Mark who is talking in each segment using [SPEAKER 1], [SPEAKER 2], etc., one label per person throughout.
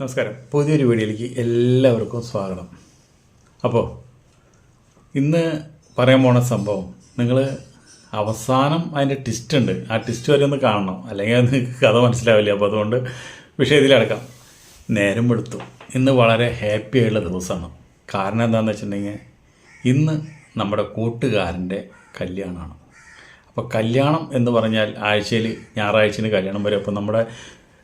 [SPEAKER 1] നമസ്കാരം. പുതിയൊരു വീഡിയോയിലേക്ക് എല്ലാവർക്കും സ്വാഗതം. അപ്പോൾ ഇന്ന് പറയാൻ പോണ സംഭവം നിങ്ങൾ അവസാനം അതിന്റെ ട്വിസ്റ്റ് ഉണ്ട്. ആ ട്വിസ്റ്റ് വരെ ഒന്ന് കാണണം. അല്ലെങ്കിൽ നിങ്ങൾക്ക് കഥ മനസ്സിലാവില്ല. അപ്പോൾ അതുകൊണ്ട് വിഷയത്തിലടക്കാം നേരം എടുത്തു ഇന്ന് വളരെ ഹാപ്പി ആയുള്ള ദിവസമാണ്. കാരണം എന്താണെന്ന് വെച്ചിട്ടുണ്ടെങ്കിൽ ഇന്ന് നമ്മുടെ കൂട്ടുകാരന്റെ കല്യാണമാണ്. അപ്പോൾ കല്യാണം എന്ന് പറഞ്ഞാൽ ആഴ്ചയിൽ ഞായറാഴ്ചയിൽ കല്യാണം വരും. അപ്പോൾ നമ്മുടെ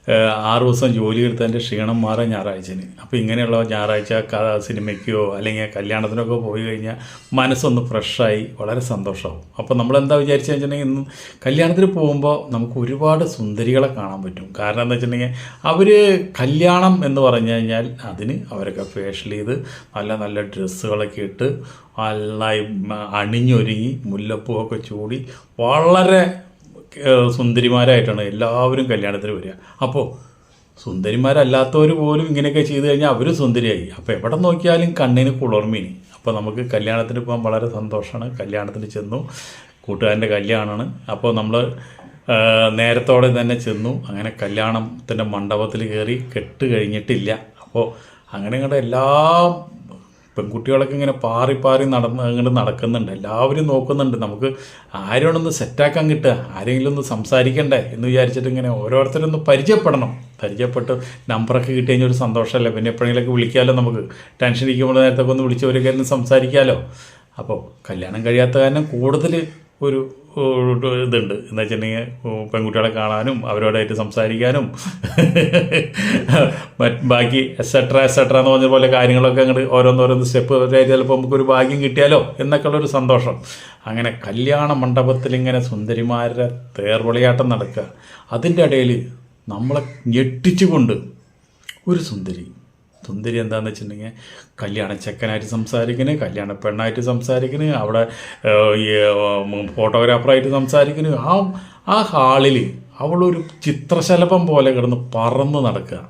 [SPEAKER 1] ആറ് ദിവസം ജോലി എടുത്തതിന്റെ ക്ഷീണം മാറാൻ ഞായറാഴ്ചന് അപ്പോൾ ഇങ്ങനെയുള്ള ഞായറാഴ്ച സിനിമയ്ക്കോ അല്ലെങ്കിൽ കല്യാണത്തിനൊക്കെ പോയി കഴിഞ്ഞാൽ മനസ്സൊന്ന് ഫ്രഷായി വളരെ സന്തോഷമാവും അപ്പോൾ നമ്മളെന്താ വിചാരിച്ചു വെച്ചിട്ടുണ്ടെങ്കിൽ ഇന്ന് കല്യാണത്തിന് പോകുമ്പോൾ നമുക്ക് ഒരുപാട് സുന്ദരികളെ കാണാൻ പറ്റും. കാരണം എന്താ വെച്ചിട്ടുണ്ടെങ്കിൽ അവർ കല്യാണം എന്ന് പറഞ്ഞു കഴിഞ്ഞാൽ അതിന് അവരൊക്കെ ഫേഷ്യൽ ചെയ്ത് നല്ല നല്ല ഡ്രസ്സുകളൊക്കെ ഇട്ട് നന്നായി അണിഞ്ഞൊരുങ്ങി മുല്ലപ്പൂവൊക്കെ ചൂടി വളരെ സുന്ദരിമാരായിട്ടാണ് എല്ലാവരും കല്യാണത്തിന് വരിക. അപ്പോൾ സുന്ദരിമാരല്ലാത്തവർ പോലും ഇങ്ങനെയൊക്കെ ചെയ്തു കഴിഞ്ഞാൽ അവരും സുന്ദരിയായി. അപ്പോൾ എവിടെ നോക്കിയാലും കണ്ണിന് കുളിർമീന്. അപ്പോൾ നമുക്ക് കല്യാണത്തിന് പോകാൻ വളരെ സന്തോഷമാണ് കല്യാണത്തിന് ചെന്നു. കൂട്ടുകാരന്റെ കല്യാണമാണ് അപ്പോൾ നമ്മൾ നേരത്തോടെ തന്നെ ചെന്നു. അങ്ങനെ കല്യാണത്തിന്റെ മണ്ഡപത്തിൽ കയറി കെട്ട് കഴിഞ്ഞിട്ടില്ല. അപ്പോൾ അങ്ങനെ ഇങ്ങോട്ട് എല്ലാ പെൺകുട്ടികളൊക്കെ ഇങ്ങനെ പാറി പാറി നടന്ന് അങ്ങോട്ട് നടക്കുന്നുണ്ട്. എല്ലാവരും നോക്കുന്നുണ്ട്. നമുക്ക് ആരോടൊന്ന് സെറ്റാക്കാൻ കിട്ടുക ആരെങ്കിലും ഒന്ന് സംസാരിക്കണ്ടേ എന്ന് വിചാരിച്ചിട്ട് ഇങ്ങനെ ഓരോരുത്തരൊന്ന് പരിചയപ്പെടണം. പരിചയപ്പെട്ട് നമ്പറൊക്കെ കിട്ടി കഴിഞ്ഞാൽ ഒരു സന്തോഷമല്ലേ? പിന്നെ എപ്പോഴെങ്കിലൊക്കെ വിളിക്കാമല്ലോ നമുക്ക്. ടെൻഷൻ ഇരിക്കുമ്പോൾ നേരത്തെ ഒന്ന് വിളിച്ചവരൊക്കെ ഒന്ന് സംസാരിക്കാമല്ലോ. അപ്പോൾ കല്യാണം കഴിയാത്ത കാരണം കൂടുതൽ ഒരു ഒരു ഇതുണ്ട്. എന്ന് വെച്ചിട്ടുണ്ടെങ്കിൽ പെൺകുട്ടികളെ കാണാനും അവരോടായിട്ട് സംസാരിക്കാനും ബാക്കി എസെട്ര എസെട്ര എന്ന് പറഞ്ഞ പോലെ കാര്യങ്ങളൊക്കെ അങ്ങോട്ട് ഓരോന്നോരോന്ന് സ്റ്റെപ്പ് ആയിട്ട് ചിലപ്പോൾ നമുക്കൊരു ഭാഗ്യം കിട്ടിയാലോ എന്നൊക്കെ ഉള്ളൊരു സന്തോഷം. അങ്ങനെ കല്യാണ മണ്ഡപത്തിൽ ഇങ്ങനെ സുന്ദരിമാരുടെ തേർവളിയാട്ടം നടക്കുക. അതിന്റെ ഇടയിൽ നമ്മളെ ഞെട്ടിച്ചുകൊണ്ട് ഒരു സുന്ദരി സുന്ദരി എന്താണെന്ന് വെച്ചിട്ടുണ്ടെങ്കിൽ കല്യാണ ചെക്കനായിട്ട് സംസാരിക്കുന്നു കല്യാണ പെണ്ണായിട്ട് സംസാരിക്കുന്നു അവിടെ ഈ ഫോട്ടോഗ്രാഫറായിട്ട് സംസാരിക്കുന്നു ആ ആ ഹാളിൽ അവളൊരു ചിത്രശലഭം പോലെ കിടന്ന് പറന്ന് നടക്കുക.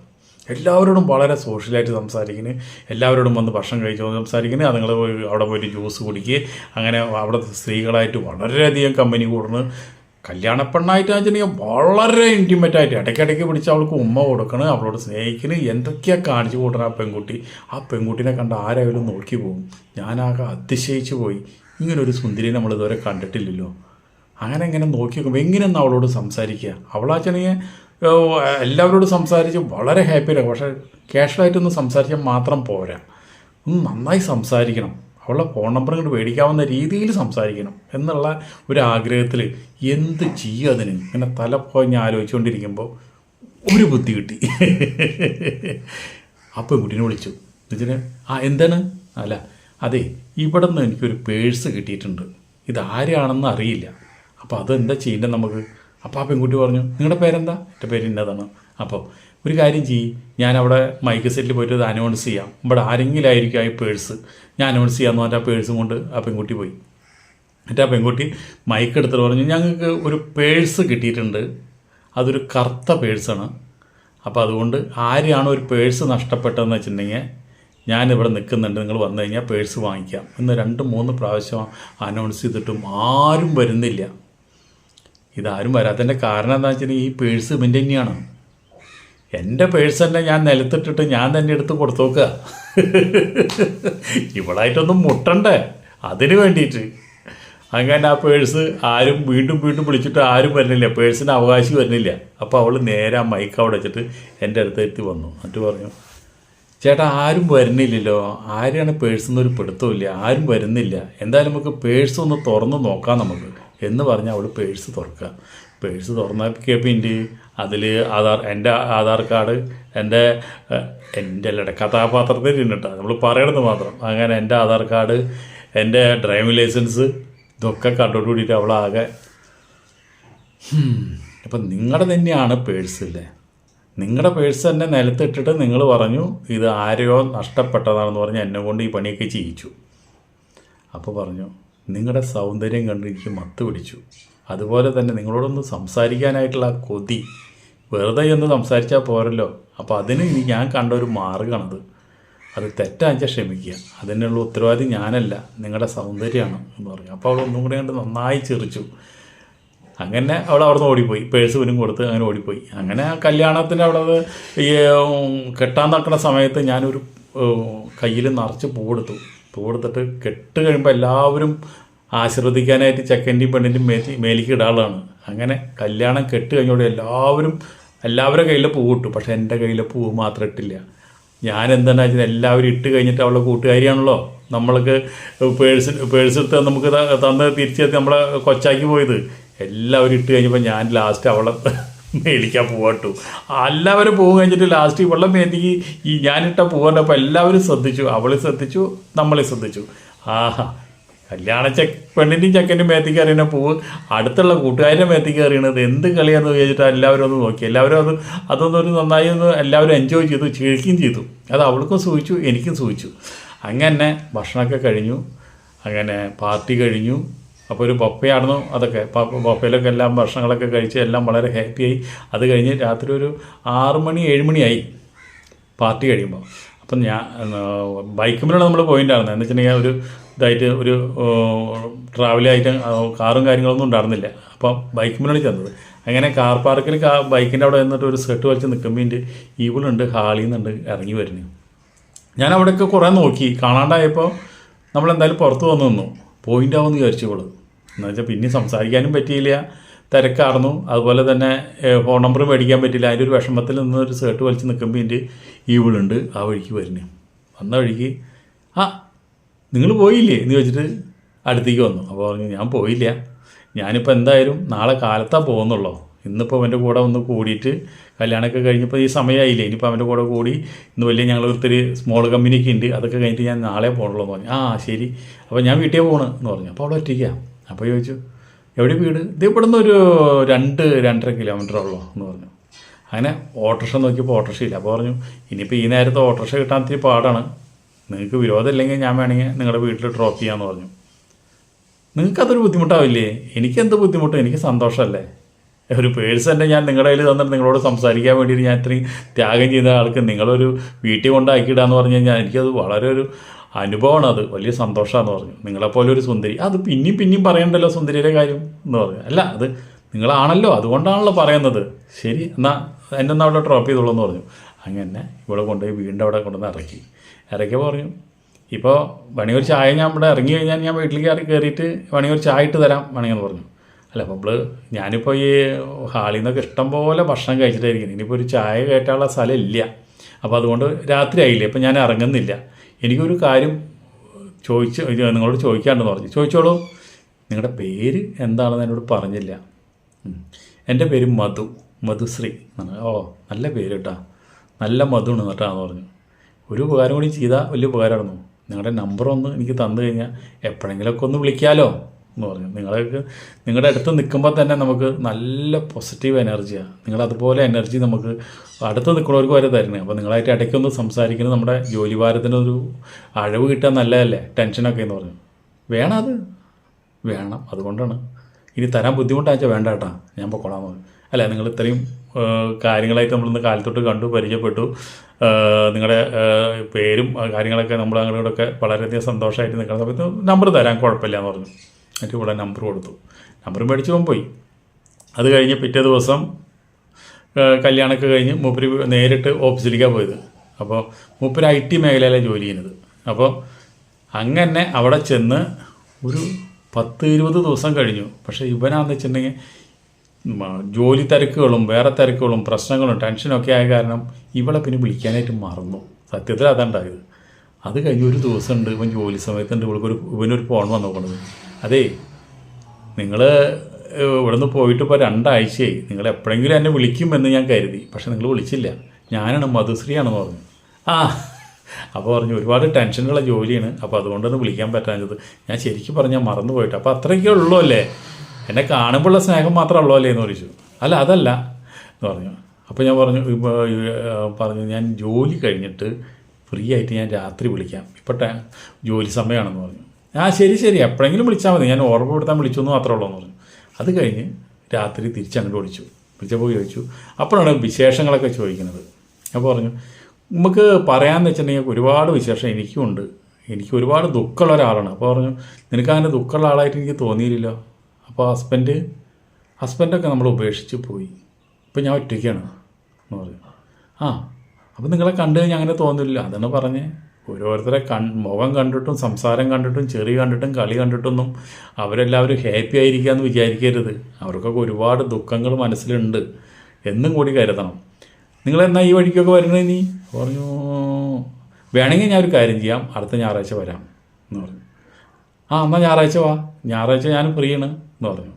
[SPEAKER 1] എല്ലാവരോടും വളരെ സോഷ്യലായിട്ട് സംസാരിക്കുന്നു എല്ലാവരോടും വന്ന് ഭക്ഷണം കഴിച്ചു സംസാരിക്കുന്നു അതുങ്ങൾ അവിടെ പോയി ജ്യൂസ് കുടിക്കുക അങ്ങനെ അവിടുത്തെ സ്ത്രീകളായിട്ട് വളരെയധികം കമ്പനി കൂടുന്നു. കല്യാണ പെണ്ണായിട്ട് വെച്ചിട്ടുണ്ടെങ്കിൽ വളരെ ഇന്റിമേറ്റ് ആയിട്ട് ഇടയ്ക്കിടയ്ക്ക് പിടിച്ച് അവൾക്ക് ഉമ്മ കൊടുക്കണം അവളോട് സ്നേഹിക്കണം എന്തൊക്കെയാ കാണിച്ചു കൂട്ടണം ആ പെൺകുട്ടി? ആ പെൺകുട്ടിനെ കണ്ട് ആരായാലും നോക്കി പോകും. ഞാനാകെ അതിശയിച്ചു പോയി. ഇങ്ങനൊരു സുന്ദരി നമ്മൾ ഇതുവരെ കണ്ടിട്ടില്ലല്ലോ. അങ്ങനെ ഇങ്ങനെ നോക്കി നോക്കുമ്പോൾ എങ്ങനെയൊന്നും അവളോട് സംസാരിക്കുക? അവളാച്ചണെങ്കിൽ എല്ലാവരോടും സംസാരിച്ച് വളരെ ഹാപ്പിയാണ് പക്ഷേ ക്യാഷ്വലായിട്ടൊന്ന് സംസാരിച്ചാൽ മാത്രം പോരാ. ഒന്ന് നന്നായി സംസാരിക്കണം. അവളുടെ ഫോൺ നമ്പർ ഇങ്ങോട്ട് മേടിക്കാവുന്ന രീതിയിൽ സംസാരിക്കണം എന്നുള്ള ഒരു ആഗ്രഹത്തിൽ എന്ത് ചെയ്യും അതിന്? ഇങ്ങനെ തല പോഞ്ഞ് ആലോചിച്ചുകൊണ്ടിരിക്കുമ്പോൾ ഒരു ബുദ്ധി കിട്ടി. അപ്പോൾ കുട്ടിനെ വിളിച്ചു. ഇതിന് ആ എന്താണ്? അല്ല അതെ ഇവിടെ നിന്ന് എനിക്കൊരു പേഴ്സ് കിട്ടിയിട്ടുണ്ട്. ഇത് ആരാണെന്ന് അറിയില്ല. അപ്പോൾ അതെന്താ ചെയ്യേണ്ടത് നമുക്ക്? അപ്പോൾ ആ പെൺകുട്ടി പറഞ്ഞു നിങ്ങളുടെ പേരെന്താ? എന്റെ പേര് ഇന്നതാണ്. അപ്പോൾ ഒരു കാര്യം ചെയ്യും. ഞാൻ അവിടെ മൈക്ക് സെറ്റിൽ പോയിട്ട് ഇത് അനൗൺസ് ചെയ്യാം. ഇവിടെ ആരെങ്കിലും ആയിരിക്കും ആ പേഴ്സ് ഞാൻ അനൗൺസ് ചെയ്യാമെന്ന് പറഞ്ഞാൽ ആ പേഴ്സും കൊണ്ട് ആ പെൺകുട്ടി പോയി. എന്നിട്ട് ആ പെൺകുട്ടി മൈക്ക് എടുത്തിട്ട് പറഞ്ഞു ഞങ്ങൾക്ക് ഒരു പേഴ്സ് കിട്ടിയിട്ടുണ്ട്. അതൊരു കറുത്ത പേഴ്സാണ് അപ്പോൾ അതുകൊണ്ട് ആരെയാണ് ഒരു പേഴ്സ് നഷ്ടപ്പെട്ടതെന്ന് വെച്ചിട്ടുണ്ടെങ്കിൽ ഞാനിവിടെ നിൽക്കുന്നുണ്ട്. നിങ്ങൾ വന്നു കഴിഞ്ഞാൽ പേഴ്സ് വാങ്ങിക്കാം. എന്ന് രണ്ട് മൂന്ന് പ്രാവശ്യം അനൗൺസ് ചെയ്തിട്ടും ആരും വരുന്നില്ല. ഇതാരും വരാത്തതിന്റെ കാരണം എന്താ വെച്ചിട്ടുണ്ടെങ്കിൽ ഈ പേഴ്സ് ഇവന്റെ തന്നെയാണ്. എന്റെ പേഴ്സ് തന്നെ ഞാൻ നിലത്തിട്ടിട്ട് ഞാൻ തന്നെ എടുത്ത് കൊടുത്തു നോക്കുക ഇവളായിട്ടൊന്നും മുട്ടണ്ടേ? അതിന് വേണ്ടിയിട്ട്. അങ്ങനെ ആ പേഴ്സ് ആരും വീണ്ടും വീണ്ടും വിളിച്ചിട്ട് ആരും വരുന്നില്ല. പേഴ്സിന് അവകാശി വരുന്നില്ല. അപ്പോൾ അവൾ നേരെ ആ മൈക്ക് അവിടെ വെച്ചിട്ട് എന്റെ അടുത്ത് എത്തി വന്നു. എന്നിട്ട് പറഞ്ഞു ചേട്ടാ ആരും വരുന്നില്ലല്ലോ. ആരെയാണ് പേഴ്സ് എന്നൊരു പിടുത്തമില്ല ആരും വരുന്നില്ല. എന്തായാലും നമുക്ക് പേഴ്സ് ഒന്ന് തുറന്ന് നോക്കാം നമുക്ക്. എന്ന് പറഞ്ഞ് അവൾ പേഴ്സ് തുറക്കുക. പേഴ്സ് തുറന്നൊക്കെപ്പിന്റെ അതിൽ ആധാർ എന്റെ ആധാർ കാർഡ് എന്റെ എന്റെ അല്ലട കഥാപാത്രത്തിൽ ഇരുന്നിട്ടാണ് നമ്മൾ പറയണത് മാത്രം. അങ്ങനെ എന്റെ ആധാർ കാർഡ് എന്റെ ഡ്രൈവിംഗ് ലൈസൻസ് ഇതൊക്കെ കണ്ടോട് കൂടിയിട്ട് അവളാകെ അപ്പം നിങ്ങളുടെ തന്നെയാണ് പേഴ്സ് അല്ലേ? നിങ്ങളുടെ പേഴ്സ് തന്നെ നിലത്തിട്ടിട്ട് നിങ്ങൾ പറഞ്ഞു ഇത് ആരെയോ നഷ്ടപ്പെട്ടതാണെന്ന് പറഞ്ഞ് എന്നെ കൊണ്ട് ഈ പണിയൊക്കെ ചെയ്യിച്ചു. അപ്പോൾ പറഞ്ഞു നിങ്ങളുടെ സൗന്ദര്യം കണ്ട് എനിക്ക് മത്ത് പിടിച്ചു. അതുപോലെ തന്നെ നിങ്ങളോടൊന്ന് സംസാരിക്കാനായിട്ടുള്ള കൊതി വെറുതെ ഒന്ന് സംസാരിച്ചാൽ പോരല്ലോ. അപ്പോൾ അതിന് ഇനി ഞാൻ കണ്ട ഒരു മാർഗമാണത് അത് തെറ്റാച്ചാൽ ക്ഷമിക്കുക. അതിനുള്ള ഉത്തരവാദി ഞാനല്ല. നിങ്ങളുടെ സൗന്ദര്യമാണ് എന്ന് പറഞ്ഞു. അപ്പോൾ അവൾ ഒന്നും കൂടി കണ്ട് നന്നായി ചിരിച്ചു. അങ്ങനെ അവൾ അവിടെ നിന്ന് ഓടിപ്പോയി. പേഴ്സ് പിന്നും കൊടുത്ത് അങ്ങനെ ഓടിപ്പോയി. അങ്ങനെ ആ കല്യാണത്തിന് അവിടെ ഈ കെട്ടാൻ നടക്കുന്ന സമയത്ത് ഞാനൊരു കയ്യിൽ നിറച്ച് പൂ കൊടുത്തു. പൂ കൊടുത്തിട്ട് കെട്ട് കഴിയുമ്പോൾ എല്ലാവരും ആശീർവദിക്കാനായിട്ട് ചെക്കന്റെയും പെണ്ണിന്റെയും മേലിക്ക് ഇടാനുള്ളതാണ്. അങ്ങനെ കല്യാണം കെട്ട് കഴിഞ്ഞോടെ എല്ലാവരും എല്ലാവരുടെ കയ്യിലെ പൂ ഇട്ടു പക്ഷേ എന്റെ കയ്യിലെ പൂ മാത്രം ഇട്ടില്ല. ഞാൻ എന്താണെന്ന് വെച്ചാൽ എല്ലാവരും ഇട്ട് കഴിഞ്ഞിട്ട് അവളുടെ കൂട്ടുകാരിയാണല്ലോ. നമ്മൾക്ക് പേഴ്സ് പേഴ്സ് എടുത്ത് നമുക്ക് തന്ന് തിരിച്ചെത്തി നമ്മളെ കൊച്ചാക്കി പോയത്. എല്ലാവരും ഇട്ട് കഴിഞ്ഞപ്പോൾ ഞാൻ ലാസ്റ്റ് അവളെ മേടിക്കാൻ പോകട്ടു എല്ലാവരും പൂവ് കഴിഞ്ഞിട്ട് ലാസ്റ്റ് ഇവളുടെ മേന്തിക്ക് ഈ ഞാനിട്ട പോകണ്ടപ്പോൾ എല്ലാവരും ശ്രദ്ധിച്ചു. അവളെ ശ്രദ്ധിച്ചു നമ്മളെ ശ്രദ്ധിച്ചു. ആഹാ. കല്യാണ ചെക്ക് പെണ്ണിന്റെയും ചെക്കന്റെയും മേത്തേക്ക് അറിയുന്ന പൂവ് അടുത്തുള്ള കൂട്ടുകാരുടെ മേത്തേക്ക് അറിയണത് എന്ത് കളിയാന്ന് വിചാരിച്ചിട്ട് എല്ലാവരും ഒന്ന് നോക്കി. എല്ലാവരും അത് അതൊന്നും ഒരു നന്നായി ഒന്ന് എല്ലാവരും എൻജോയ് ചെയ്തു ചിരിക്കുകയും ചെയ്തു. അത് അവൾക്കും സൂചിച്ചു എനിക്കും സൂചിച്ചു. അങ്ങനെ ഭക്ഷണമൊക്കെ കഴിഞ്ഞു. അങ്ങനെ പാർട്ടി കഴിഞ്ഞു. അപ്പോൾ ഒരു ബൊപ്പയായിരുന്നു അതൊക്കെ ബൊപ്പയിലൊക്കെ എല്ലാം ഭക്ഷണങ്ങളൊക്കെ കഴിച്ച് എല്ലാം വളരെ ഹാപ്പിയായി അത് കഴിഞ്ഞ് രാത്രി ഒരു ആറ് മണി മണിയായി. പാർട്ടി കഴിയുമ്പോൾ അപ്പം ഞാൻ ബൈക്കുമ്പോഴാണ് നമ്മൾ പോയിട്ടായിരുന്നത് എന്ന് വെച്ചിട്ടുണ്ടെങ്കിൽ ഒരു ഇതായിട്ട് ഒരു ട്രാവലായിട്ട് കാറും കാര്യങ്ങളൊന്നും ഉണ്ടായിരുന്നില്ല. അപ്പം ബൈക്കുമ്പോഴാണ് ചെന്നത്. അങ്ങനെ കാർ പാർക്കിൽ കാ ബൈക്കിന്റെ അവിടെ നിന്നിട്ട് ഒരു സ്കെട്ട് വലിച്ച് നിൽക്കുമ്പോൾ ഈവിളുണ്ട് ഹാളിൽ നിന്നുണ്ട് ഇറങ്ങി വരുന്നു. ഞാൻ അവിടെയൊക്കെ കുറേ നോക്കി. കാണാണ്ടായപ്പോൾ നമ്മളെന്തായാലും പുറത്ത് വന്നു നിന്നു. പോയിന്റ് ആവുമെന്ന് വിചാരിച്ചു ഇവൾ. എന്ന് വെച്ചാൽ പിന്നെ സംസാരിക്കാനും പറ്റിയില്ല. തിരക്കാർന്നു. അതുപോലെ തന്നെ ഫോൺ നമ്പർ മേടിക്കാൻ പറ്റില്ല. അതിന്റെ ഒരു വിഷമത്തിൽ നിന്ന് ഒരു സേർട്ട് വലിച്ച് നിൽക്കുമ്പോൾ എന്റെ ഈ വിളുണ്ട് ആ വഴിക്ക് വരുന്നു. വന്ന വഴിക്ക് ആ നിങ്ങൾ പോയില്ലേ? എന്ന് ചോദിച്ചിട്ട് അടുത്തേക്ക് വന്നു. അപ്പോൾ പറഞ്ഞു ഞാൻ പോയില്ല. ഞാനിപ്പോൾ എന്തായാലും നാളെ കാലത്താണ് പോകുന്നുള്ളൂ. ഇന്നിപ്പോൾ അവന്റെ കൂടെ ഒന്ന് കൂടിയിട്ട് കല്യാണമൊക്കെ കഴിഞ്ഞപ്പോൾ ഈ സമയമായില്ലേ ഇനിയിപ്പോൾ അവന്റെ കൂടെ കൂടി ഇന്ന് വലിയ ഞങ്ങൾ ഒത്തിരി സ്മോൾ കമ്പനിയൊക്കെ ഉണ്ട്. അതൊക്കെ കഴിഞ്ഞിട്ട് ഞാൻ നാളെ എന്ന് പറഞ്ഞു. ആ ശരി. അപ്പോൾ ഞാൻ വീട്ടിൽ പോകണം എന്ന് പറഞ്ഞു. അപ്പോൾ അവിടെ ഒറ്റയ്ക്കാണ് അപ്പോൾ ചോദിച്ചു എവിടെ വീട്? ഇത് ഇവിടെ നിന്ന് ഒരു രണ്ട് രണ്ടര കിലോമീറ്റർ ഉള്ളൂ എന്ന് പറഞ്ഞു. അങ്ങനെ ഓട്ടോറിക്ഷ നോക്കിയപ്പോൾ ഓട്ടോറിക്ഷ ഇല്ല. അപ്പോൾ പറഞ്ഞു ഇനിയിപ്പോൾ ഈ നേരത്തെ ഓട്ടോറിക്ഷ കിട്ടാൻ ഇത്തിരി പാടാണ്. നിങ്ങൾക്ക് വിരോധമില്ലെങ്കിൽ ഞാൻ വേണമെങ്കിൽ നിങ്ങളുടെ വീട്ടിൽ ഡ്രോപ്പ് ചെയ്യാമെന്ന് പറഞ്ഞു. നിങ്ങൾക്കതൊരു ബുദ്ധിമുട്ടാവില്ലേ? എനിക്കെന്ത് ബുദ്ധിമുട്ടും? എനിക്ക് സന്തോഷമല്ലേ? ഒരു പേഴ്സന്റെ ഞാൻ നിങ്ങളുടെ കയ്യിൽ തന്നിട്ട് നിങ്ങളോട് സംസാരിക്കാൻ വേണ്ടിയിട്ട് ഞാൻ ഇത്രയും ത്യാഗം ചെയ്ത ആൾക്ക് നിങ്ങളൊരു വീട്ടിൽ കൊണ്ടാക്കിയിടാന്ന് പറഞ്ഞു കഴിഞ്ഞാൽ എനിക്കത് വളരെ ഒരു അനുഭവമാണ് അത്. വലിയ സന്തോഷമാണെന്ന് പറഞ്ഞു. നിങ്ങളെപ്പോലെ ഒരു സുന്ദരി. അത് പിന്നെയും പിന്നെയും പറയണ്ടല്ലോ സുന്ദരിയുടെ കാര്യം എന്ന് പറഞ്ഞു. അല്ല അത് നിങ്ങളാണല്ലോ. അതുകൊണ്ടാണല്ലോ പറയുന്നത്. ശരി എന്നാൽ എന്നെ ഒന്ന് അവിടെ ഡ്രോപ്പ് ചെയ്തോളൂ എന്ന് പറഞ്ഞു. അങ്ങനെ ഇവിടെ കൊണ്ടുപോയി വീണ്ടും അവിടെ കൊണ്ടുവന്ന് ഇറക്കി. ഇറക്കിയപ്പോൾ പറഞ്ഞു ഇപ്പോൾ പണിയൊരു ചായ ഞാൻ ഇവിടെ ഇറങ്ങി കഴിഞ്ഞാൽ ഞാൻ വീട്ടിലേക്ക് കയറി കയറിയിട്ട് പണിയൊരു ചായ ഇട്ട് തരാം വേണമെങ്കിൽ പറഞ്ഞു. അല്ല നമ്മൾ ഞാനിപ്പോൾ ഈ ഹാളിൽ നിന്നൊക്കെ ഇഷ്ടംപോലെ ഭക്ഷണം കഴിച്ചിട്ടായിരിക്കും ഇനിയിപ്പോൾ ഒരു ചായ കയറ്റാനുള്ള സ്ഥലം ഇല്ല. അപ്പോൾ അതുകൊണ്ട് രാത്രി ആയില്ലേ? ഇപ്പം ഞാൻ ഇറങ്ങുന്നില്ല. എനിക്കൊരു കാര്യം ചോദിച്ച് നിങ്ങളോട് ചോദിക്കാണ്ടെന്ന് പറഞ്ഞു. ചോദിച്ചോളൂ. നിങ്ങളുടെ പേര് എന്താണെന്ന് എന്നോട് പറഞ്ഞില്ല. എന്റെ പേര് മധു. മധുശ്രീ. എന്നാണ്. ഓ നല്ല പേര് കേട്ടാ നല്ല മധു മധുണ് കേട്ടാന്ന് പറഞ്ഞു. ഒരു ഉപകാരം കൂടി ചെയ്താൽ വലിയ ഉപകാരമായിരുന്നു നിങ്ങളുടെ നമ്പർ ഒന്ന് എനിക്ക് തന്നു കഴിഞ്ഞാൽ എപ്പോഴെങ്കിലുമൊക്കെ ഒന്ന് വിളിക്കാമല്ലോ എന്ന് പറഞ്ഞു. നിങ്ങൾക്ക് നിങ്ങളുടെ അടുത്ത് നിൽക്കുമ്പോൾ തന്നെ നമുക്ക് നല്ല പോസിറ്റീവ് എനർജിയാണ് നിങ്ങളതുപോലെ എനർജി നമുക്ക് അടുത്ത് നിൽക്കുന്നവർക്ക് വരെ തരണേ അപ്പോൾ നിങ്ങളായിട്ട് ഇടയ്ക്കൊന്ന് സംസാരിക്കുന്നത് നമ്മുടെ ജോലി ഭാരത്തിനൊരു അഴവ് കിട്ടാൻ നല്ലതല്ലേ? ടെൻഷനൊക്കെ എന്ന് പറഞ്ഞു. വേണം അത്. വേണം. അതുകൊണ്ടാണ്. ഇനി തരാൻ ബുദ്ധിമുട്ടാച്ചാൽ വേണ്ട കേട്ടാ. ഞാൻ പൊക്കോളാം മതി അല്ല നിങ്ങൾ ഇത്രയും കാര്യങ്ങളായിട്ട് നമ്മളിന്ന് കാലത്തൊട്ട് കണ്ടു പരിചയപ്പെട്ടു. നിങ്ങളുടെ പേരും കാര്യങ്ങളൊക്കെ നമ്മൾ അങ്ങോട്ടൊക്കെ വളരെയധികം സന്തോഷമായിട്ട് നിൽക്കുന്ന സമയത്ത് നമ്പർ തരാൻ കുഴപ്പമില്ല എന്ന് പറഞ്ഞു. എന്നിട്ട് ഇവിടെ നമ്പർ കൊടുത്തു. നമ്പർ മേടിച്ച് പോകാൻ പോയി. അത് കഴിഞ്ഞ് പിറ്റേ ദിവസം കല്യാണമൊക്കെ കഴിഞ്ഞ് മൂപ്പര് നേരിട്ട് ഓഫീസിലേക്കാണ് പോയത്. അപ്പോൾ മൂപ്പര് ഐ ടി മേഖലയിലാണ് ജോലി ചെയ്യുന്നത്. അപ്പോൾ അങ്ങനെ അവിടെ ചെന്ന് ഒരു പത്ത് ഇരുപത് ദിവസം കഴിഞ്ഞു. പക്ഷേ ഇവനാന്ന് വെച്ചിട്ടുണ്ടെങ്കിൽ ജോലി തിരക്കുകളും വേറെ തിരക്കുകളും പ്രശ്നങ്ങളും ടെൻഷനും ഒക്കെ ആയ കാരണം ഇവളെ പിന്നെ വിളിക്കാനായിട്ട് മറന്നു. സത്യത്തിൽ അതുണ്ടായത് അത് കഴിഞ്ഞ് ഒരു ദിവസം ഉണ്ട് ഇവൻ ജോലി സമയത്തുണ്ട്. ഇവൾക്കൊരു ഇവനൊരു ഫോൺ വന്നു. നോക്കണത് അതേ നിങ്ങൾ ഇവിടെ നിന്ന് പോയിട്ട് ഇപ്പോൾ രണ്ടാഴ്ചയായി. നിങ്ങൾ എപ്പോഴെങ്കിലും എന്നെ വിളിക്കുമെന്ന് ഞാൻ കരുതി. പക്ഷെ നിങ്ങൾ വിളിച്ചില്ല. ഞാനാണ് മധുശ്രീയാണെന്ന് പറഞ്ഞു. ആ അപ്പോൾ പറഞ്ഞു ഒരുപാട് ടെൻഷനുള്ള ജോലിയാണ്. അപ്പോൾ അതുകൊണ്ടൊന്ന് വിളിക്കാൻ പറ്റാഞ്ഞത്. ഞാൻ ശരിക്കും പറഞ്ഞാൽ മറന്നു പോയിട്ട് അപ്പോൾ അത്രയ്ക്കേ ഉള്ളൂ അല്ലേ എന്നെ കാണുമ്പോഴുള്ള സ്നേഹം മാത്രമേ ഉള്ളൂ അല്ലേ എന്ന് ചോദിച്ചു. അല്ല അതല്ല എന്ന് പറഞ്ഞു. അപ്പോൾ ഞാൻ പറഞ്ഞു ഇപ്പൊ, പറഞ്ഞു ഞാൻ ജോലി കഴിഞ്ഞിട്ട് ഫ്രീ ആയിട്ട് ഞാൻ രാത്രി വിളിക്കാം. ഇപ്പോൾ ടൈം ജോലി സമയമാണെന്ന് പറഞ്ഞു. ആ ശരി ശരി. എപ്പോഴെങ്കിലും വിളിച്ചാൽ മതി. ഞാൻ ഓർമ്മപ്പെടുത്താൻ വിളിച്ചു എന്ന് മാത്രമേ ഉള്ളൂ എന്ന് പറഞ്ഞു അത് കഴിഞ്ഞ് രാത്രി തിരിച്ചങ്ങോട്ട് വിളിച്ചു. വിളിച്ചപ്പോൾ ചോദിച്ചു അപ്പോഴാണ് വിശേഷങ്ങളൊക്കെ ചോദിക്കുന്നത്? അപ്പോൾ പറഞ്ഞു നമുക്ക് പറയാമെന്ന് വെച്ചിട്ടുണ്ടെങ്കിൽ ഒരുപാട് വിശേഷം എനിക്കുമുണ്ട് എനിക്ക് ഒരുപാട് ദുഃഖമുള്ള ഒരാളാണ്. അപ്പോൾ പറഞ്ഞു നിനക്ക് അങ്ങനെ ദുഃഖമുള്ള ആളായിട്ട് എനിക്ക് തോന്നിയില്ല അപ്പോൾ ഹസ്ബൻഡ് ഹസ്ബൻഡൊക്കെ നമ്മൾ ഉപേക്ഷിച്ച് പോയി. ഇപ്പം ഞാൻ ഒറ്റയ്ക്കാണ് എന്ന് പറഞ്ഞു. ആ അപ്പം നിങ്ങളെ കണ്ടു കഴിഞ്ഞാൽ അങ്ങനെ തോന്നില്ല അതാണ് പറഞ്ഞ് ഓരോരുത്തരെ കൺ മുഖം കണ്ടിട്ടും സംസാരം കണ്ടിട്ടും ചെറി കണ്ടിട്ടും കളി കണ്ടിട്ടൊന്നും അവരെല്ലാവരും ഹാപ്പി ആയിരിക്കുക എന്ന് വിചാരിക്കരുത്. അവർക്കൊക്കെ ഒരുപാട് ദുഃഖങ്ങൾ മനസ്സിലുണ്ട്. എന്നും കൂടി കരുതണം. നിങ്ങൾ എന്നാ ഈ വഴിക്കൊക്കെ വരുന്നത് നീ? പറഞ്ഞു വേണമെങ്കിൽ ഞാൻ ഒരു കാര്യം ചെയ്യാം. അടുത്ത ഞായറാഴ്ച വരാം. എന്ന് പറഞ്ഞു. ആ എന്നാൽ ഞായറാഴ്ച വാ. ഞായറാഴ്ച ഞാൻ ഫ്രീ ആണ്. എന്ന് പറഞ്ഞു.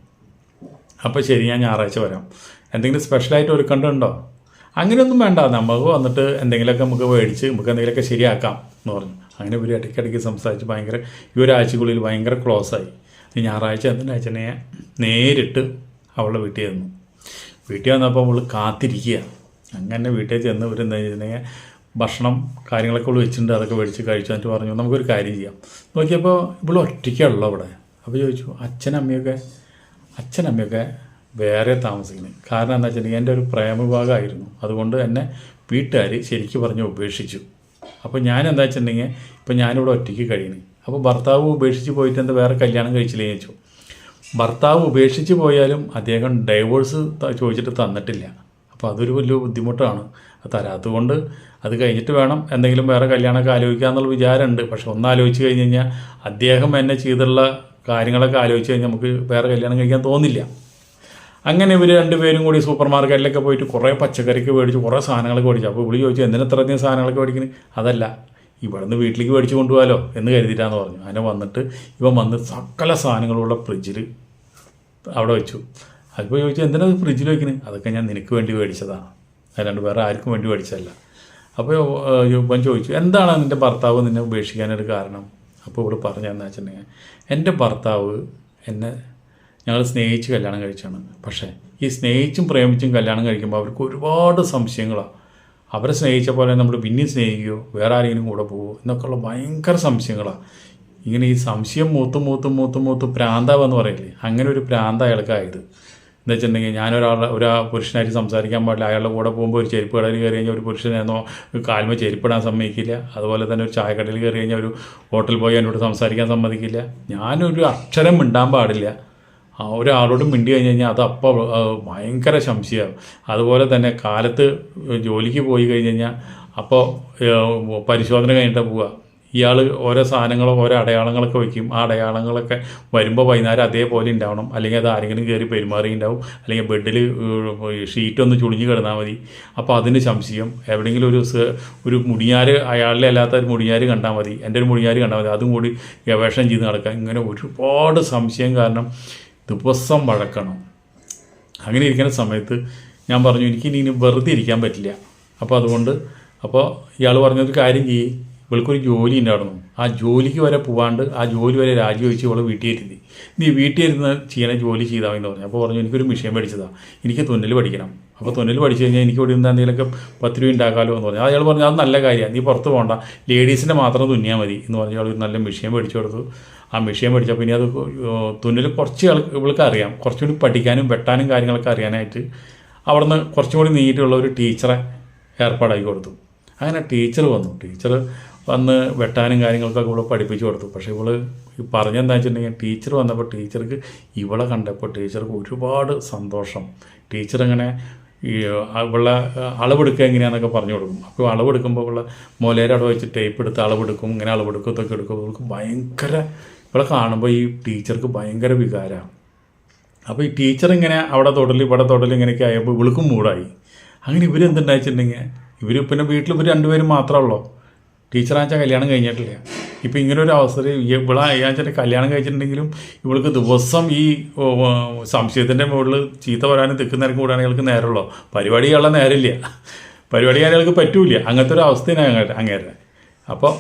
[SPEAKER 1] അപ്പോൾ ശരി ഞാൻ ഞായറാഴ്ച വരാം. എന്തെങ്കിലും സ്പെഷ്യലായിട്ട് ഒരുക്കണ്ടുണ്ടോ അങ്ങനെയൊന്നും വേണ്ട. നമുക്ക് വന്നിട്ട് എന്തെങ്കിലുമൊക്കെ നമുക്ക് മേടിച്ച് നമുക്ക് എന്തെങ്കിലുമൊക്കെ ശരിയാക്കാം എന്ന് പറഞ്ഞു. അങ്ങനെ ഇവർ ഇടയ്ക്കിടയ്ക്ക് സംസാരിച്ച് ഭയങ്കര ഈ ഒരാഴ്ചക്കുള്ളിൽ ഭയങ്കര ക്ലോസ് ആയി. ഈ ഞായറാഴ്ച എന്തിനാഴ്ചനെ നേരിട്ട് അവളുടെ വീട്ടിൽ ചെന്നു. വീട്ടിൽ വന്നപ്പോൾ അവൾ കാത്തിരിക്കുക. അങ്ങനെ വീട്ടിൽ ചെന്ന് ഇവർ എന്താ വെച്ചിട്ടുണ്ടെങ്കിൽ ഭക്ഷണം കാര്യങ്ങളൊക്കെ അവൾ വെച്ചിട്ടുണ്ട് അതൊക്കെ മേടിച്ച് കഴിച്ചു എന്നിട്ട് പറഞ്ഞു നമുക്കൊരു കാര്യം ചെയ്യാം. നോക്കിയപ്പോൾ ഇവൾ ഒറ്റയ്ക്കുള്ളൂ അവിടെ. അപ്പോൾ ചോദിച്ചു അച്ഛനമ്മയൊക്കെ അച്ഛനമ്മയൊക്കെ വേറെ താമസിക്കുന്നത്. കാരണം എന്താ വെച്ചിട്ടുണ്ടെങ്കിൽ എന്റെ ഒരു പ്രേമവിഭാഗമായിരുന്നു. അതുകൊണ്ട് എന്നെ വീട്ടുകാർ ശരിക്കും പറഞ്ഞ് ഉപേക്ഷിച്ചു. അപ്പോൾ ഞാൻ എന്താ വെച്ചിട്ടുണ്ടെങ്കിൽ ഇപ്പം ഞാനിവിടെ ഒറ്റയ്ക്ക് കഴിയണേ അപ്പോൾ ഭർത്താവ് ഉപേക്ഷിച്ച് പോയിട്ട് എന്താ വേറെ കല്യാണം കഴിച്ചില്ലേ ചോദിച്ചു. ഭർത്താവ് ഉപേക്ഷിച്ച് പോയാലും അദ്ദേഹം ഡൈവോഴ്സ് ചോദിച്ചിട്ട് തന്നിട്ടില്ല. അപ്പോൾ അതൊരു വലിയ ബുദ്ധിമുട്ടാണ്. തരാത്തതുകൊണ്ട് അത് കഴിഞ്ഞിട്ട് വേണം എന്തെങ്കിലും വേറെ കല്യാണമൊക്കെ ആലോചിക്കുക എന്നുള്ള വിചാരമുണ്ട്. പക്ഷെ ഒന്ന് ആലോചിച്ച് കഴിഞ്ഞ് കഴിഞ്ഞാൽ അദ്ദേഹം എന്നെ ചെയ്തിട്ടുള്ള കാര്യങ്ങളൊക്കെ ആലോചിച്ച് കഴിഞ്ഞാൽ നമുക്ക് വേറെ കല്യാണം കഴിക്കാൻ തോന്നില്ല. അങ്ങനെ ഇവർ രണ്ടുപേരും കൂടി സൂപ്പർ മാർക്കറ്റിലൊക്കെ പോയിട്ട് കുറേ പച്ചക്കറിക്ക് മേടിച്ച് കുറേ സാധനങ്ങളൊക്കെ മേടിച്ചു. അപ്പോൾ വിളി ചോദിച്ചു എന്തിനാ ഇത്രയധികം സാധനങ്ങളൊക്കെ മേടിക്കുന്നത് അതല്ല ഇവിടുന്ന് വീട്ടിലേക്ക് മേടിച്ച് കൊണ്ടുപോകാലോ എന്ന് കരുതിയിട്ടാന്ന് പറഞ്ഞു. അങ്ങനെ വന്നിട്ട് ഇവൻ വന്ന് സകല സാധനങ്ങളുള്ള ഫ്രിഡ്ജിൽ അവിടെ വെച്ചു. അതിപ്പോൾ ചോദിച്ചു എന്തിനാ ഫ്രിഡ്ജിൽ വെക്കുന്നത് അതൊക്കെ ഞാൻ നിനക്ക് വേണ്ടി മേടിച്ചതാണ്. അല്ലാണ്ട് വേറെ ആർക്കും വേണ്ടി മേടിച്ചതല്ല. അപ്പോൾ ഇവൻ ചോദിച്ചു എന്താണ് നിന്റെ ഭർത്താവ് നിന്നെ ഉപേക്ഷിക്കാനൊരു കാരണം? അപ്പോൾ ഇവിടെ പറഞ്ഞതെന്ന് വെച്ചിട്ടുണ്ടെങ്കിൽ എന്റെ ഭർത്താവ് എന്നെ ഞങ്ങൾ സ്നേഹിച്ച് കല്യാണം കഴിച്ചാണ്. പക്ഷേ ഈ സ്നേഹിച്ചും പ്രേമിച്ചും കല്യാണം കഴിക്കുമ്പോൾ അവർക്ക് ഒരുപാട് സംശയങ്ങളാണ് അവരെ സ്നേഹിച്ച പോലെ നമ്മൾ പിന്നെ സ്നേഹിക്കുകയോ വേറെ ആരെങ്കിലും കൂടെ പോവോ എന്നൊക്കെയുള്ള ഭയങ്കര സംശയങ്ങളാണ് ഇങ്ങനെ ഈ സംശയം മൂത്തും മൂത്തും മൂത്തും മൂത്ത് പ്രാന്താവെന്ന് പറയില്ലേ? അങ്ങനെ ഒരു പ്രാന്ത അയാൾക്കായത്. എന്താ വെച്ചിട്ടുണ്ടെങ്കിൽ ഞാനൊരാളുടെ ഒരു പുരുഷനായിട്ട് സംസാരിക്കാൻ പാടില്ല. അയാളുടെ കൂടെ പോകുമ്പോൾ ഒരു ചെരുപ്പ് കടയിൽ കയറി കഴിഞ്ഞാൽ ഒരു പുരുഷനെന്നോ കാൽമ ചെരുപ്പിടാൻ സമ്മതിക്കില്ല. അതുപോലെ തന്നെ ഒരു ചായക്കടയിൽ കയറി കഴിഞ്ഞാൽ ഒരു ഹോട്ടൽ പോയി എന്നോട് സംസാരിക്കാൻ സമ്മതിക്കില്ല. ഞാനൊരു അക്ഷരം മിണ്ടാൻ പാടില്ല. ഒരാളോട് മിണ്ടി കഴിഞ്ഞ് കഴിഞ്ഞാൽ അത് അപ്പോൾ ഭയങ്കര സംശയമാകും അതുപോലെ തന്നെ കാലത്ത് ജോലിക്ക് പോയി കഴിഞ്ഞ് കഴിഞ്ഞാൽ അപ്പോൾ പരിശോധന കഴിഞ്ഞിട്ട് പോവുക ഇയാൾ ഓരോ സാധനങ്ങളോ ഓരോ അടയാളങ്ങളൊക്കെ വയ്ക്കും ആ അടയാളങ്ങളൊക്കെ വരുമ്പോൾ വൈകുന്നേരം അതേപോലെ ഉണ്ടാവണം അല്ലെങ്കിൽ അത് ആരെങ്കിലും കയറി പെരുമാറിയിട്ടുണ്ടാവും അല്ലെങ്കിൽ ബെഡിൽ ഷീറ്റൊന്ന് ചുളിഞ്ഞ് കിടന്നാൽ മതി. അപ്പോൾ അതിന് സംശയം എവിടെയെങ്കിലും ഒരു ഒരു മുടിഞ്ഞാർ അയാളിലെ അല്ലാത്ത ഒരു മുടിഞ്ഞാർ കണ്ടാൽ മതി. എന്റെ ഒരു മുടിഞ്ഞാർ കണ്ടാൽ മതി. അതും കൂടി ഗവേഷണം ചെയ്ത് നടക്കുക ഇങ്ങനെ ഒരുപാട് സംശയം കാരണം ദിവസം വഴക്കണം. അങ്ങനെ ഇരിക്കുന്ന സമയത്ത് ഞാൻ പറഞ്ഞു എനിക്ക് ഇനി വെറുതെ ഇരിക്കാൻ പറ്റില്ല. അപ്പോൾ അതുകൊണ്ട് അപ്പോൾ ഇയാൾ പറഞ്ഞൊരു കാര്യം ചെയ്യ്. ഇവൾക്കൊരു ജോലി ഉണ്ടായിരുന്നു. ആ ജോലിക്ക് വരെ പോവാണ്ട് ആ ജോലി വരെ രാജിവെച്ച് ഇവളെ വീട്ടിൽ ഇരുത്തി. നീ വീട്ടിൽ ഇരുന്ന് ചെയ്യണ ജോലി ചെയ്താൽ എന്ന് പറഞ്ഞു. അപ്പോൾ പറഞ്ഞു എനിക്കൊരു മിഷീൻ മേടിച്ചതാണ് എനിക്ക് തുന്നൽ പഠിക്കണം. അപ്പോൾ തുന്നൽ പഠിച്ചു കഴിഞ്ഞാൽ എനിക്ക് ഇവിടെ നിന്ന് എന്തെങ്കിലുമൊക്കെ പത്ത് രൂപ ഉണ്ടാക്കാമല്ലോ എന്ന് പറഞ്ഞു. അയാൾ പറഞ്ഞു അത് നല്ല കാര്യമാണ് നീ പുറത്ത് പോകണ്ട ലേഡീസിന്റെ മാത്രം തുന്നിയാൽ മതി. എന്ന് പറഞ്ഞു അയാൾ ഒരു നല്ല മിഷീൻ മേടിച്ചു കൊടുത്തു. ആ മെഷീൻ പഠിച്ചാൽ പിന്നെ അത് തുന്നൽ കുറച്ച് ഇവൾക്ക് അറിയാം. കുറച്ചുകൂടി പഠിക്കാനും വെട്ടാനും കാര്യങ്ങളൊക്കെ അറിയാനായിട്ട് അവിടുന്ന് കുറച്ചും കൂടി നീറ്റുള്ള ഒരു ടീച്ചറെ ഏർപ്പാടാക്കി കൊടുത്തു. അങ്ങനെ ടീച്ചർ വന്നു. ടീച്ചർ വന്ന് വെട്ടാനും കാര്യങ്ങൾക്കൊക്കെ ഇവളെ പഠിപ്പിച്ചു കൊടുത്തു. പക്ഷേ ഇവൾ പറഞ്ഞെന്താ വെച്ചിട്ടുണ്ടെങ്കിൽ ടീച്ചർ വന്നപ്പോൾ ടീച്ചർക്ക് ഇവളെ കണ്ടപ്പോൾ ടീച്ചർക്ക് ഒരുപാട് സന്തോഷം. ടീച്ചർ ഇങ്ങനെ ഇവളെ അളവെടുക്കുക എങ്ങനെയാണെന്നൊക്കെ പറഞ്ഞു കൊടുക്കും. അപ്പോൾ അളവെടുക്കുമ്പോൾ ഇവളെ മൊലേരെ അവിടെ വെച്ച് ടേപ്പ് എടുത്ത് അളവെടുക്കും ഇങ്ങനെ അളവെടുക്കും ഇതൊക്കെ ഇവൾക്ക് ഭയങ്കര ഇവളെ കാണുമ്പോൾ ഈ ടീച്ചർക്ക് ഭയങ്കര വികാരമാണ് അപ്പോൾ ഈ ടീച്ചർ ഇങ്ങനെ അവിടെ തൊടൽ ഇവിടെ തൊടൽ ഇങ്ങനെയൊക്കെ ആയപ്പോൾ ഇവൾക്കും മൂടായി. അങ്ങനെ ഇവരെന്തുണ്ടായിട്ടുണ്ടെങ്കിൽ ഇവർ പിന്നെ വീട്ടിൽ ഇവർ രണ്ടുപേരും മാത്രമേ ഉള്ളൂ? ടീച്ചറാച്ചാൽ കല്യാണം കഴിഞ്ഞിട്ടില്ല. ഇപ്പം ഇങ്ങനെ ഒരു അവസരം ഇവിടെ അയ്യാച്ചാൽ കല്യാണം കഴിച്ചിട്ടുണ്ടെങ്കിലും ഇവൾക്ക് ദിവസം ഈ സംശയത്തിന്റെ മുകളിൽ ചീത്ത വരാനും തെക്കുന്നേരം കൂടാൻ ഇയാൾക്ക് നേരമുള്ളൂ? പരിപാടി ഉള്ള നേരമില്ല. പരിപാടി ഇയാൾക്ക് പറ്റൂല അങ്ങനത്തെ ഒരു അവസ്ഥയാണ് അങ്ങേരെ അങ്ങേരെ. അപ്പോൾ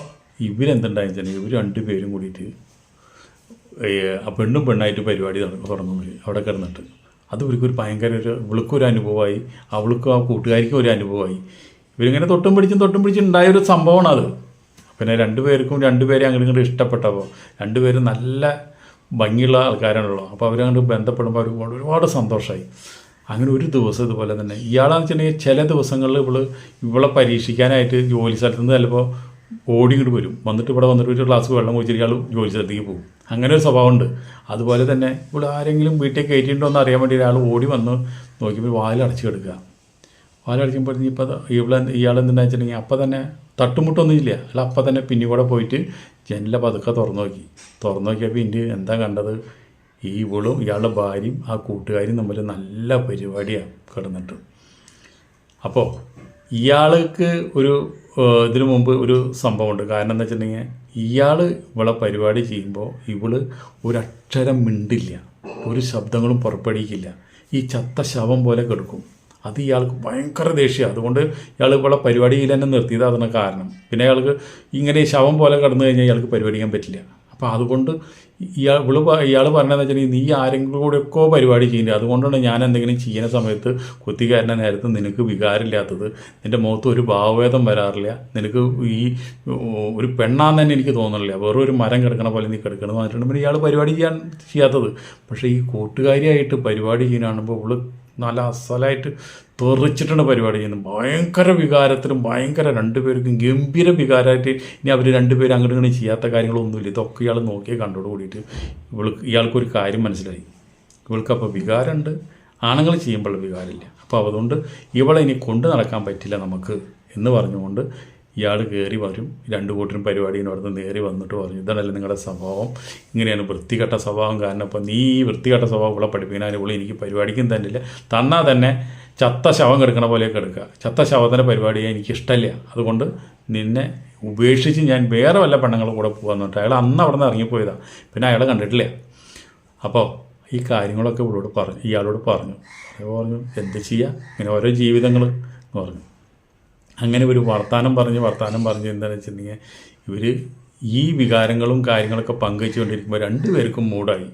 [SPEAKER 1] ഇവരെന്തുണ്ടായെന്ന് വെച്ചാൽ ഇവർ രണ്ടുപേരും കൂടിയിട്ട് ആ പെണ്ണും പെണ്ണായിട്ട് പരിപാടി തുടങ്ങും അവിടെ കിടന്നിട്ട്. അത് ഇവർക്കൊരു ഭയങ്കര ഒരു ഇവൾക്കൊരു അനുഭവമായി. അവൾക്കും ആ കൂട്ടുകാരിക്കും ഒരു അനുഭവമായി. ഇവരിങ്ങനെ തൊട്ടും പിടിച്ചും തൊട്ടും പിടിച്ചും ഉണ്ടായ ഒരു സംഭവമാണ് അത്. പിന്നെ രണ്ടുപേർക്കും രണ്ടുപേരെ അങ്ങോട്ട് ഇങ്ങോട്ട് ഇഷ്ടപ്പെട്ടപ്പോൾ രണ്ടുപേരും നല്ല ഭംഗിയുള്ള ആൾക്കാരാണല്ലോ. അപ്പോൾ അവരങ്ങോട്ട് ബന്ധപ്പെടുമ്പോൾ അവർ ഒരുപാട് സന്തോഷമായി. അങ്ങനെ ഒരു ദിവസം ഇതുപോലെ തന്നെ. ഇയാളാണെന്ന് വെച്ചിട്ടുണ്ടെങ്കിൽ ചില ദിവസങ്ങളിൽ ഇവൾ ഇവളെ പരീക്ഷിക്കാനായിട്ട് ജോലി സ്ഥലത്ത് നിന്ന് ചിലപ്പോൾ ഓടി ഇങ്ങോട്ട് വരും. വന്നിട്ട് ഇവിടെ വന്നിട്ട് ഒരു ഗ്ലാസ് വെള്ളം കുടിച്ചിട്ട് ഇയാൾ ജോലി സ്ഥലത്തേക്ക് പോകും. അങ്ങനെ ഒരു സ്വഭാവമുണ്ട്. അതുപോലെ തന്നെ ഇവിടെ ആരെങ്കിലും വീട്ടിൽ കയറ്റിയിട്ടുണ്ടോ എന്ന് അറിയാൻ വേണ്ടി ഒരാൾ ഓടി വന്ന് നോക്കിയപ്പോൾ വാലടച്ച് കിടക്കുക. വാലടച്ചുമ്പോഴത്തേക്ക് ഇപ്പോൾ ഇവിടെ ഇയാൾ എന്തെന്ന് വെച്ചിട്ടുണ്ടെങ്കിൽ അപ്പം തന്നെ തട്ടുമുട്ടൊന്നും ഇല്ല അല്ല അപ്പം തന്നെ പിന്നെ കൂടെ പോയിട്ട് ജനല പതുക്കെ തുറന്നു നോക്കി. തുറന്നു നോക്കിയപ്പോൾ ഇന്റെ എന്താ കണ്ടത്? ഈ ഇവളും ഇയാളുടെ ഭാര്യയും ആ കൂട്ടുകാരും തമ്മിൽ നല്ല പരിപാടിയാണ് കിടന്നിട്ട്. അപ്പോൾ ഇയാൾക്ക് ഒരു ഇതിനു മുമ്പ് ഒരു സംഭവമുണ്ട്. കാരണം എന്താ വെച്ചിട്ടുണ്ടെങ്കിൽ ഇയാൾ ഇവളെ പരിപാടി ചെയ്യുമ്പോൾ ഇവൾ ഒരക്ഷരം മിണ്ടില്ല. ഒരു ശബ്ദങ്ങളും പുറപ്പെടുവിക്കില്ല. ഈ ചത്ത ശവം പോലെ കെടുക്കും. അത് ഇയാൾക്ക് ഭയങ്കര ദേഷ്യമാണ് അതുകൊണ്ട് ഇയാൾ ഇവളെ പരിപാടിയിൽ തന്നെ നിർത്തിയത് അതിന് കാരണം. പിന്നെ അയാൾക്ക് ഇങ്ങനെ ശവം പോലെ കിടന്നു കഴിഞ്ഞാൽ ഇയാൾക്ക് പരിപാടിക്കാൻ പറ്റില്ല. അപ്പോൾ അതുകൊണ്ട് ഇയാൾ ഇവൾ ഇയാൾ പറഞ്ഞതെന്ന് വെച്ചിട്ടുണ്ടെങ്കിൽ നീ ആരെങ്കിലും കൂടെയൊക്കെ പരിപാടി ചെയ്യുന്നത് അതുകൊണ്ടാണ് ഞാൻ എന്തെങ്കിലും ചെയ്യുന്ന സമയത്ത് കുത്തിക്കാരന്റെ നേരത്ത് നിനക്ക് വികാരമില്ലാത്തത്. നിന്റെ മുഖത്ത് ഒരു ഭാവഭേദം വരാറില്ല. നിനക്ക് ഈ ഒരു പെണ്ണാന്ന് തന്നെ എനിക്ക് തോന്നുന്നില്ല വെറും ഒരു മരം കിടക്കണ പോലെ നീ കിടക്കണം എന്ന് പിന്നെ ഇയാൾ പരിപാടി ചെയ്യാൻ ചെയ്യാത്തത്. പക്ഷേ ഈ കൂട്ടുകാരിയായിട്ട് പരിപാടി ചെയ്യുന്ന കാണുമ്പോൾ ഇവൾ നല്ല അസലായിട്ട് തെറിച്ചിട്ടുണ്ട് പരിപാടി ചെയ്യുന്നത് ഭയങ്കര വികാരത്തിലും ഭയങ്കര രണ്ടുപേർക്കും ഗംഭീര വികാരമായിട്ട് ഇനി അവർ രണ്ടുപേരും അങ്ങോട്ട് ഇങ്ങനെ ചെയ്യാത്ത കാര്യങ്ങളൊന്നുമില്ല. ഇതൊക്കെ ഇയാൾ നോക്കിയേ കണ്ടോട് കൂടിയിട്ട് ഇവൾക്ക് ഇയാൾക്കൊരു കാര്യം മനസ്സിലായി. ഇവൾക്ക് അപ്പോൾ വികാരമുണ്ട്. ആണുങ്ങൾ ചെയ്യുമ്പോൾ വികാരമില്ല. അപ്പോൾ അതുകൊണ്ട് ഇവളെ ഇനി കൊണ്ടു നടക്കാൻ പറ്റില്ല നമുക്ക് എന്ന് പറഞ്ഞുകൊണ്ട് ഇയാൾ കയറി വരും. രണ്ട് കൂട്ടരും പരിപാടീന്റെ അവിടെ നിന്ന് കയറി വന്നിട്ട് പറഞ്ഞു ഇതാണല്ലേ നിങ്ങളുടെ സ്വഭാവം. ഇങ്ങനെയാണ് വൃത്തികെട്ട സ്വഭാവം. കാരണം അപ്പോൾ നീ വൃത്തികെട്ട സ്വഭാവം ഇവിടെ പഠിപ്പിക്കാൻ ഇവിടെ എനിക്ക് പരിപാടിക്കും തന്നില്ല. തന്നാൽ തന്നെ ചത്ത ശവം കിടക്കണ പോലെയൊക്കെ എടുക്കുക. ചത്ത ശവത്തിന്റെ പരിപാടി എനിക്ക് ഇഷ്ടമില്ല അതുകൊണ്ട് നിന്നെ ഉപേക്ഷിച്ച് ഞാൻ വേറെ വല്ല പെണ്ണുങ്ങളും കൂടെ പോകാമെന്ന് പറഞ്ഞിട്ട് അയാൾ അന്ന് അവിടെ നിന്ന് ഇറങ്ങിപ്പോയതാണ് പിന്നെ അയാളെ കണ്ടിട്ടില്ല. അപ്പോൾ ഈ കാര്യങ്ങളൊക്കെ ഇവളോട് പറഞ്ഞു ഇയാളോട് പറഞ്ഞു. പറഞ്ഞു എന്ത് ചെയ്യുക ഇങ്ങനെ ഓരോ ജീവിതങ്ങൾ പറഞ്ഞു. അങ്ങനെ ഒരു വർത്തമാനം പറഞ്ഞ് വർത്തമാനം പറഞ്ഞ് എന്താണെന്ന് വെച്ചിട്ടുണ്ടെങ്കിൽ ഇവർ ഈ വികാരങ്ങളും കാര്യങ്ങളൊക്കെ പങ്കുവെച്ചുകൊണ്ടിരിക്കുമ്പോൾ രണ്ടുപേർക്കും മൂടായി.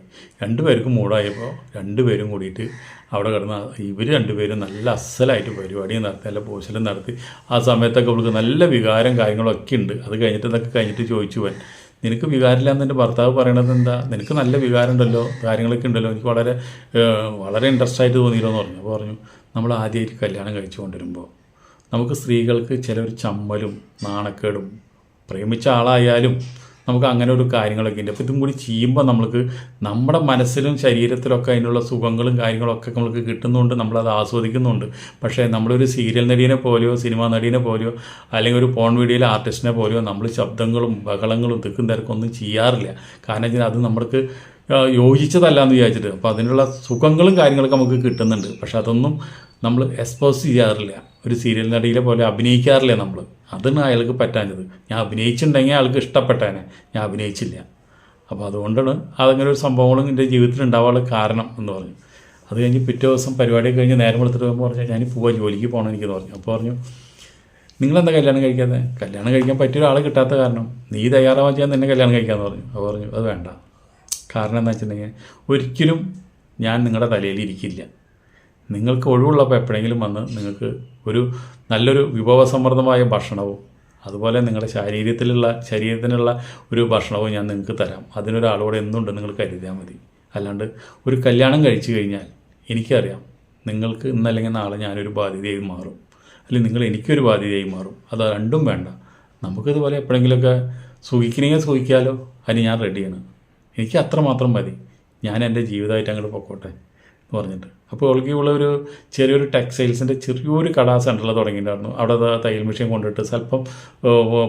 [SPEAKER 1] രണ്ടുപേർക്കും മൂടായപ്പോൾ രണ്ടുപേരും കൂടിയിട്ട് അവിടെ കിടന്ന് ഇവർ രണ്ടുപേരും നല്ല അസലായിട്ട് പരിപാടി നടത്തി നല്ല പോശലും നടത്തി. ആ സമയത്തൊക്കെ അവൾക്ക് നല്ല വികാരം കാര്യങ്ങളൊക്കെ ഉണ്ട്. അത് കഴിഞ്ഞിട്ട് ഇതൊക്കെ കഴിഞ്ഞിട്ട് ചോദിച്ചു പോൻ നിനക്ക് വികാരമില്ല എന്ന് എന്റെ ഭർത്താവ് പറയണത് എന്താ? നിനക്ക് നല്ല വികാരം ഉണ്ടല്ലോ കാര്യങ്ങളൊക്കെ ഉണ്ടല്ലോ. എനിക്ക് വളരെ വളരെ ഇൻട്രസ്റ്റ് ആയിട്ട് തോന്നിയില്ലോ എന്ന് പറഞ്ഞു. അപ്പോൾ പറഞ്ഞു നമ്മൾ ആദ്യമായിട്ട് കല്യാണം കഴിച്ചു കൊണ്ടുവരുമ്പോൾ നമുക്ക് സ്ത്രീകൾക്ക് ചില ഒരു ചമ്മലും നാണക്കേടും. പ്രേമിച്ച ആളായാലും നമുക്ക് അങ്ങനെ ഒരു കാര്യങ്ങളൊക്കെ ഉണ്ട്. അപ്പോൾ ഇതും കൂടി ചെയ്യുമ്പോൾ നമ്മൾക്ക് നമ്മുടെ മനസ്സിലും ശരീരത്തിലൊക്കെ അതിനുള്ള സുഖങ്ങളും കാര്യങ്ങളൊക്കെ നമുക്ക് കിട്ടുന്നുണ്ട്. നമ്മളത് ആസ്വദിക്കുന്നുണ്ട്. പക്ഷേ നമ്മളൊരു സീരിയൽ നടീനെ പോലെയോ സിനിമാ നടീനെ പോലെയോ അല്ലെങ്കിൽ ഒരു പോൺ വീഡിയോയിലെ ആർട്ടിസ്റ്റിനെ പോലെയോ നമ്മൾ ശബ്ദങ്ങളും ബഹളങ്ങളും തിക്കും തിരക്കും ഒന്നും ചെയ്യാറില്ല. കാരണം വെച്ചാൽ അത് നമ്മൾക്ക് യോജിച്ചതല്ല എന്ന് വിചാരിച്ചിട്ട്. അപ്പോൾ അതിനുള്ള സുഖങ്ങളും കാര്യങ്ങളൊക്കെ നമുക്ക് കിട്ടുന്നുണ്ട്. പക്ഷെ അതൊന്നും നമ്മൾ എക്സ്പോസ് ചെയ്യാറില്ല. ഒരു സീരിയൽ നടിയിലെ പോലെ അഭിനയിക്കാറില്ലേ നമ്മൾ അതാണ് അയാൾക്ക് പറ്റാഞ്ഞത്. ഞാൻ അഭിനയിച്ചിട്ടുണ്ടെങ്കിൽ അയാൾക്ക് ഇഷ്ടപ്പെട്ടേനെ. ഞാൻ അഭിനയിച്ചില്ല. അപ്പോൾ അതുകൊണ്ടാണ് അതങ്ങനെ ഒരു സംഭവങ്ങളും എന്റെ ജീവിതത്തിൽ ഉണ്ടാവാനുള്ള കാരണം എന്ന് പറഞ്ഞു. അത് കഴിഞ്ഞ് പിറ്റേ ദിവസം പരിപാടി കഴിഞ്ഞ് നേരം എടുത്തിട്ട് പോകുമ്പോൾ പറഞ്ഞു ഞാൻ പോവാ ജോലിക്ക് പോകണം എനിക്കെന്ന് പറഞ്ഞു. അപ്പോൾ പറഞ്ഞു നിങ്ങളെന്താ കല്യാണം കഴിക്കാതെ കല്യാണം കഴിക്കാൻ പറ്റിയ ഒരാൾ കിട്ടാത്ത കാരണം. നീ തയ്യാറാവാൻ ചെയ്യാൻ നിന്നെ കല്യാണം കഴിക്കാമെന്ന് പറഞ്ഞു. അപ്പോൾ പറഞ്ഞു അത് വേണ്ട. കാരണം എന്താ വെച്ചിട്ടുണ്ടെങ്കിൽ ഒരിക്കലും ഞാൻ നിങ്ങളുടെ തലയിൽ ഇരിക്കില്ല. നിങ്ങൾക്ക് ഒഴിവുള്ളപ്പോൾ എപ്പോഴെങ്കിലും വന്ന് നിങ്ങൾക്ക് ഒരു നല്ലൊരു വിഭവസമൃദ്ധമായ ഭക്ഷണവും അതുപോലെ നിങ്ങളുടെ ശരീരത്തിലുള്ള ശരീരത്തിനുള്ള ഒരു ഭക്ഷണവും ഞാൻ നിങ്ങൾക്ക് തരാം. അതിനൊരാളോട് എന്തുണ്ട് നിങ്ങൾ കരുതിയാൽ മതി. അല്ലാണ്ട് ഒരു കല്യാണം കഴിച്ചു കഴിഞ്ഞാൽ എനിക്കറിയാം നിങ്ങൾക്ക് ഇന്നല്ലെങ്കിൽ നാളെ ഞാനൊരു ബാധ്യതയായി മാറും. അല്ലെങ്കിൽ നിങ്ങൾ എനിക്കൊരു ബാധ്യതയായി മാറും. അത് രണ്ടും വേണ്ട. നമുക്കിതുപോലെ എപ്പോഴെങ്കിലുമൊക്കെ സുഖിക്കണമെങ്കിൽ സുഖിക്കാലോ. അതിന് ഞാൻ റെഡിയാണ് എനിക്ക് അത്രമാത്രം മതി. ഞാൻ എന്റെ ജീവിതമായിട്ട് അങ്ങോട്ട് പൊക്കോട്ടെ. എന്ന് പറഞ്ഞിട്ട്. അപ്പോൾ അവൾക്ക് ഇവിടെ ഒരു ചെറിയൊരു ടെക്സ്റ്റൈൽസിന്റെ ചെറിയൊരു കട സെന്ററിൽ തുടങ്ങിയിട്ടുണ്ടായിരുന്നു. അവിടെ തയ്യൽ മെഷീൻ കൊണ്ടിട്ട് സ്വല്പം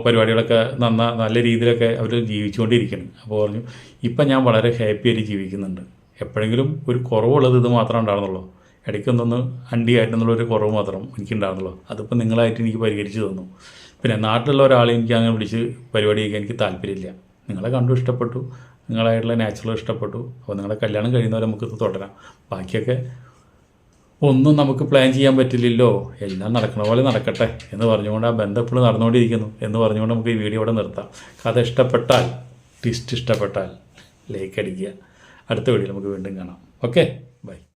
[SPEAKER 1] പരിപാടികളൊക്കെ നന്ന നല്ല രീതിയിലൊക്കെ അവർ ജീവിച്ചുകൊണ്ടിരിക്കണം അപ്പോൾ പറഞ്ഞു ഇപ്പം ഞാൻ വളരെ ഹാപ്പി ആയിട്ട് ജീവിക്കുന്നുണ്ട്. എപ്പോഴെങ്കിലും ഒരു കുറവുള്ളത് ഇത് മാത്രമേ ഉണ്ടായിരുന്നുള്ളൂ. ഇടയ്ക്കൊന്നൊന്ന് അണ്ടിയായിട്ടെന്നുള്ളൊരു കുറവ് മാത്രം എനിക്കുണ്ടായിരുന്നുള്ളൂ. അതിപ്പോൾ നിങ്ങളായിട്ട് എനിക്ക് പരിഹരിച്ച് തന്നു. പിന്നെ നാട്ടിലുള്ള ഒരാളെ എനിക്ക് അങ്ങനെ വിളിച്ച് പരിപാടി ചെയ്യാൻ എനിക്ക് താല്പര്യമില്ല. നിങ്ങളെ കണ്ടു ഇഷ്ടപ്പെട്ടു. നിങ്ങളായിട്ടുള്ള നാച്ചുറൽ ഇഷ്ടപ്പെട്ടു. അപ്പോൾ നിങ്ങളുടെ കല്യാണം കഴിയുന്നവരെ നമുക്ക് ഇത് തുടരാം. ബാക്കിയൊക്കെ ഒന്നും നമുക്ക് പ്ലാൻ ചെയ്യാൻ പറ്റില്ലല്ലോ. എല്ലാം നടക്കണ പോലെ നടക്കട്ടെ എന്ന് പറഞ്ഞുകൊണ്ട് ആ ബന്ധം എപ്പോഴും നടന്നുകൊണ്ടിരിക്കുന്നു എന്ന് പറഞ്ഞുകൊണ്ട് നമുക്ക് ഈ വീഡിയോ ഇവിടെ നിർത്താം. കഥ ഇഷ്ടപ്പെട്ടാൽ ട്വിസ്റ്റ് ഇഷ്ടപ്പെട്ടാൽ ലൈക്ക് അടിക്കുക. അടുത്ത വീഡിയോ നമുക്ക് വീണ്ടും കാണാം. ഓക്കെ